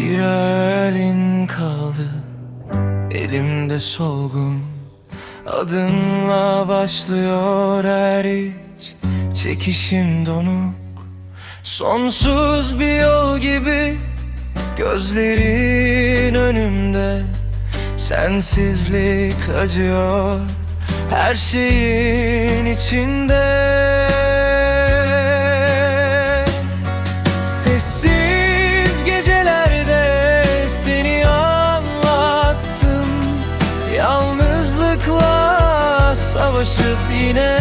Bir elin kaldı. Elimde solgun Adınla başlıyor her iç. Çekişim donuk Sonsuz bir yol gibi. Gözlerin önümde Sensizlik acıyor. Her şeyin içinde savaşıp yine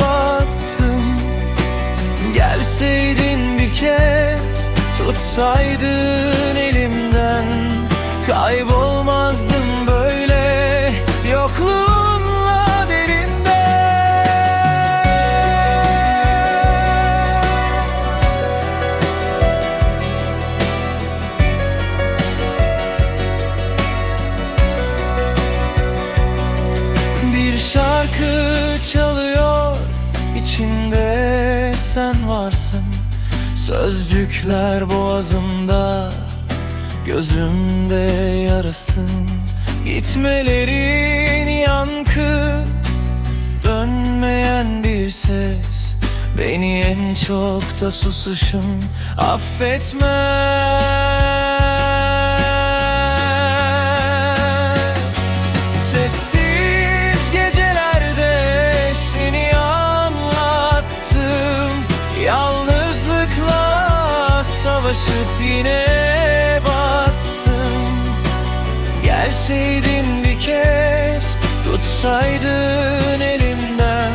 battım. Gelseydin bir kez tutsaydın elimden. Kaybolmazdım çalıyor. İçinde sen varsın. Sözcükler boğazımda Gözümde yarasın. Gitmelerin yankı Dönmeyen bir ses. Beni en çok da susuşum affetmez Yalnızlıkla savaşıp yine battım. Gelseydin bir kez tutsaydın elimden.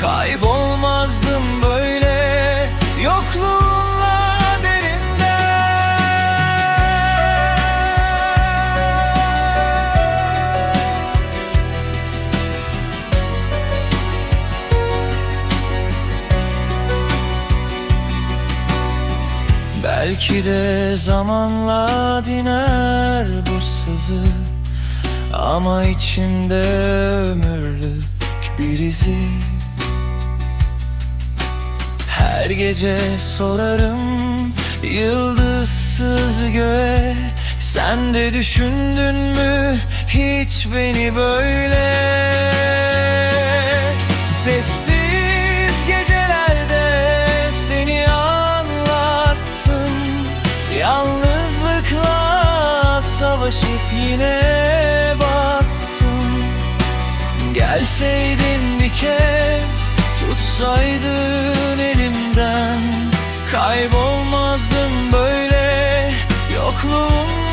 Kaybolmazdım böyle yokluğunla Belki de zamanla diner bu sızı. Ama içimde ömürlük bir izi. Her gece sorarım yıldızsız göğe. Sen de düşündün mü hiç beni böyle? Sessiz gecelerde Savaşıp yine battım. Gelseydin bir kez tutsaydın elimden. Kaybolmazdım böyle yokluğumda